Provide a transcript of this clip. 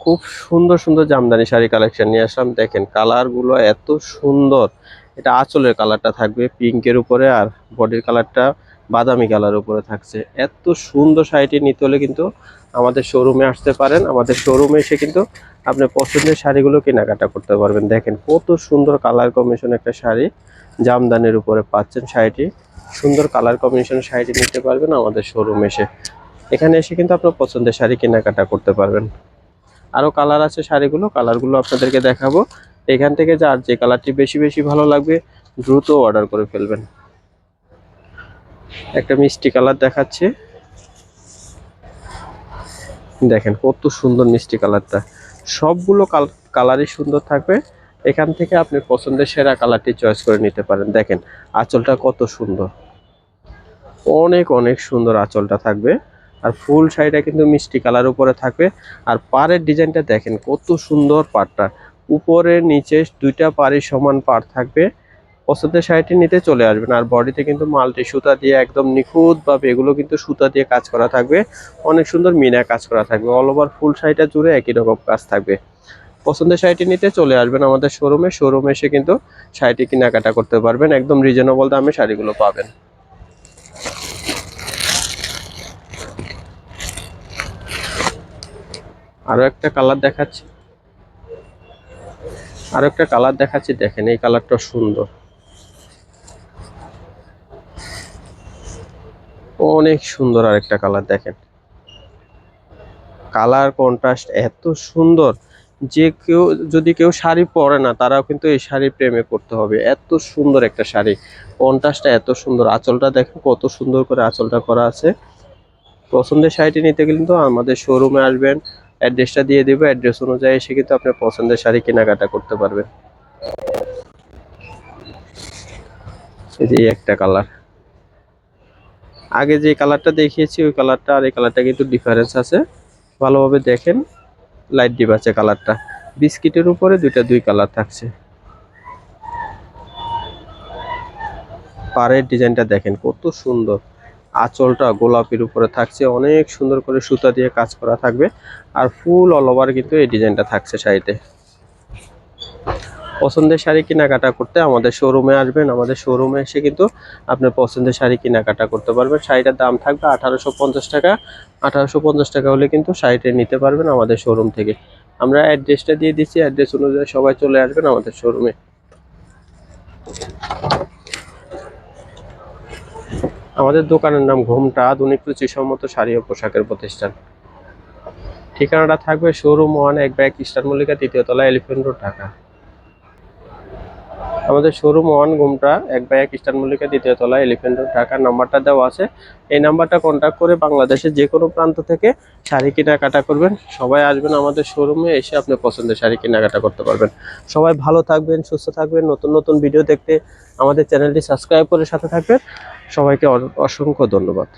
খুব সুন্দর সুন্দর জামদানি শাড়ি কালেকশন নিয়ে আসলাম। দেখেন কালারগুলো এত সুন্দর। এটা আঁচলের কালারটা থাকবে পিঙ্কের উপরে আর বডির কালারটা বাদামি কালার উপরে থাকছে। এত সুন্দর শাড়িটি নিতে হলে কিন্তু আমাদের শোরুমে আসতে পারেন। আমাদের শোরুমে এসে কিন্তু আপনি পছন্দের শাড়িগুলো কেনাকাটা করতে পারবেন। দেখেন কত সুন্দর কালার কম্বিনেশন একটা শাড়ি জামদানির উপরে পাচ্ছেন শাড়িটি। সুন্দর কালার কম্বিনেশন শাড়িটি নিতে পারবেন আমাদের শোরুমে এসে। এখানে এসে কিন্তু আপনার পছন্দের শাড়ি কেনাকাটা করতে পারবেন। আরও কালার আছে শাড়িগুলো কালারগুলো আপনাদেরকে দেখাবো। এখান থেকে যার যে কালারটি বেশি বেশি ভালো লাগবে, দ্রুত অর্ডার করে ফেলবেন। একটা মিষ্টি কালার দেখাচ্ছে। দেখেন কত সুন্দর মিষ্টি কালারটা সবগুলো কালারই সুন্দর থাকবে। এখান থেকে আপনি পছন্দের সেরা কালারটি চয়েস করে নিতে পারেন। দেখেন আঁচলটা কত সুন্দর। অনেক অনেক সুন্দর আঁচলটা থাকবে। আর ফুল শাড়িটা কিন্তু মিষ্টি কালার উপরে থাকবে। আর পাড়ের ডিজাইনটা দেখেন, কত সুন্দর পাড়টা। উপরে, নিচে দুইটা পাড়ি সমান পাড় থাকবে। পছন্দের শাড়িটি নিতে চলে আসবেন। আর বডিতে কিন্তু মাল্টি সুতা দিয়ে একদম নিখুঁতভাবে এগুলো কিন্তু সুতা দিয়ে কাজ করা থাকবে। অনেক সুন্দর মিনা কাজ করা থাকবে। অল ওভার ফুল শাড়িটা জুড়ে একই রকম কাজ থাকবে। পছন্দের শাড়িটি নিতে চলে আসবেন আমাদের শোরুমে শোরুমে এসে কিন্তু শাড়িটি কেনাকাটা করতে পারবেন। একদম রিজনেবল দামে শাড়িগুলো পাবেন। আরও একটা কালার দেখাচ্ছি। আরও একটা কালার দেখাচ্ছি, দেখেন এই কালারটা সুন্দর। অনেক সুন্দর আরেকটা কালার দেখেন। কালার কন্ট্রাস্ট এত সুন্দর, যে কেউ, যদি কেউ শাড়ি পরে না, তারাও কিন্তু এই শাড়ি প্রেমে পড়তে হবে। এত সুন্দর একটা শাড়ি কন্ট্রাস্টটা এত সুন্দর। আঁচলটা দেখেন কত সুন্দর করে আঁচলটা করা আছে। পছন্দের শাড়িটি নিতে গেলে কিন্তু আমাদের শোরুমে আসবেন অ্যাড্রেসটা দিয়ে দেবো অ্যাড্রেস অনুযায়ী এসে কিন্তু আপনার পছন্দের শাড়ি কেনাকাটা করতে পারবেন এই একটা কালার আগে যে কালারটা দেখিয়েছি, ওই কালারটা আর এই কালারটা কিন্তু ডিফারেন্স আছে। ভালোভাবে দেখেন লাইট ডিপ আছে কালারটা বিস্কিটের উপরে দুইটা, দুই কালার থাকছে। পাড়ের ডিজাইনটা দেখেন কত সুন্দর। আঁচলটা গোলাপির উপরে থাকছে। অনেক সুন্দর করে সুতা দিয়ে কাজ করা থাকবে। আর ফুল অল ওভার কিন্তু এই ডিজাইনটা থাকছে শাড়িতে। পছন্দের শাড়ি কেনাকাটা করতে আমাদের শোরুমে আসবেন। আমাদের শোরুমে এসে কিন্তু আপনার পছন্দের শাড়ি কেনাকাটা করতে পারবেন। শাড়িটার দাম থাকবে আঠারোশো পঞ্চাশ টাকা। আঠারোশো পঞ্চাশ টাকা হলে কিন্তু শাড়িটা নিতে পারবেন আমাদের শোরুম থেকে। আমরা অ্যাড্রেসটা দিয়ে দিচ্ছি। অ্যাড্রেস অনুযায়ী সবাই চলে আসবেন আমাদের শোরুমে আমাদের দোকানের নাম ঘুমটা আধুনিক রুচিসম্মত শাড়ি ও পোশাকের প্রতিষ্ঠান। ঠিকানাটা থাকবে শোরুম ওয়ান এক ব্যাগ ইস্টার মল্লিকা, তৃতীয় তলা এলিফেন্ট রোড, ঢাকা। আমাদের শোরুম ওয়ান ঘুমটা, এক বাই এক ইস্টার মল্লিকা দ্বিতীয় তলা এলিফেন্ট ঢাকার নাম্বারটা দেওয়া আছে। এই নাম্বারটা কন্ট্যাক্ট করে বাংলাদেশের যে কোনো প্রান্ত থেকে শাড়ি কেনাকাটা করবেন। সবাই আসবেন আমাদের শোরুমে এসে আপনি পছন্দের শাড়ি কেনাকাটা করতে পারবেন। সবাই ভালো থাকবেন, সুস্থ থাকবেন, নতুন নতুন ভিডিও দেখতে আমাদের চ্যানেলটি সাবস্ক্রাইব করে সাথে থাকবেন। সবাইকে অসংখ্য ধন্যবাদ।